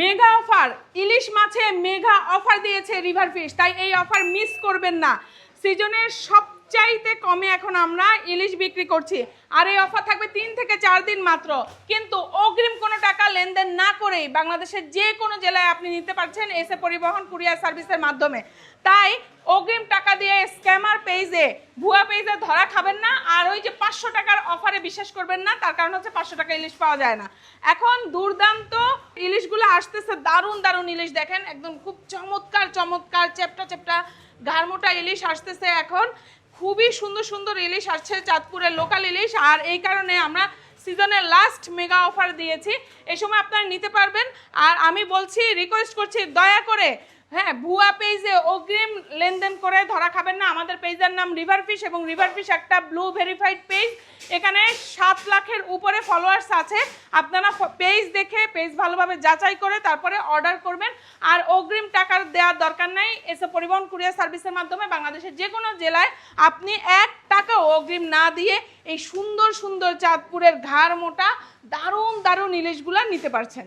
Mega offer, ইলিশ মাছে mega offer দিয়েছে রিভার ফিশ, তাই এই অফার মিস করবেন না। সিজনের সবচাইতে কমে এখন আমরা ইলিশ বিক্রি করছি, আর এই অফার থাকবে তিন থেকে চার দিন মাত্র। কিন্তু অগ্রিম কোনো টাকা লেনদেন না করেই বাংলাদেশের যে কোনো জেলায় আপনি নিতে পারছেন এসে পরিবহন, কুরিয়ার সার্ভিসের মাধ্যমে। তাই অগ্রিম টাকা দিয়ে স্ক্যামার পেজে ভুয়া পেজে ধরা খাবেন না, আর ওই যে পাঁচশো টাকার অফারে বিশ্বাস করবেন না, তার কারণ হচ্ছে পাঁচশো টাকা ইলিশ পাওয়া যায় না। এখন দুর্দান্ত ইলিশগুলো আসতেছে, দারুণ দারুণ ইলিশ দেখেন, একদম খুব চমৎকার চমৎকার চেপটা চেপটা ঘাড়মোটা ইলিশ আসতেছে এখন। খুবই সুন্দর সুন্দর ইলিশ আসছে চাঁদপুরের লোকাল ইলিশ, আর এই কারণে আমরা সিজনের লাস্ট মেগা অফার দিয়েছি। এই সময় আপনারা নিতে পারবেন, আর আমি বলছি রিকোয়েস্ট করছি, দয়া করে হ্যাঁ ভুয়া পেজে অগ্রিম লেনদেন করে ধরা খাবেন না। আমাদের পেজের নাম রিভার ফিশ এবং রিভার ফিশ একটা ব্লু ভেরিফাইড পেজ এখানে সাত লাখের উপরে ফলোয়ার্স আছে। আপনারা পেজ দেখে পেজ ভালোভাবে যাচাই করে তারপরে অর্ডার করবেন। আর অগ্রিম টাকার দেওয়ার দরকার নাই। এসে পরিবহন কুরিয়ার সার্ভিসের মাধ্যমে বাংলাদেশের যে কোনো জেলায় আপনি এক টাকাও অগ্রিম না দিয়ে এই সুন্দর সুন্দর চাঁদপুরের ঘাড় মোটা, দারুণ দারুণ ইলিশগুলো নিতে পারছেন।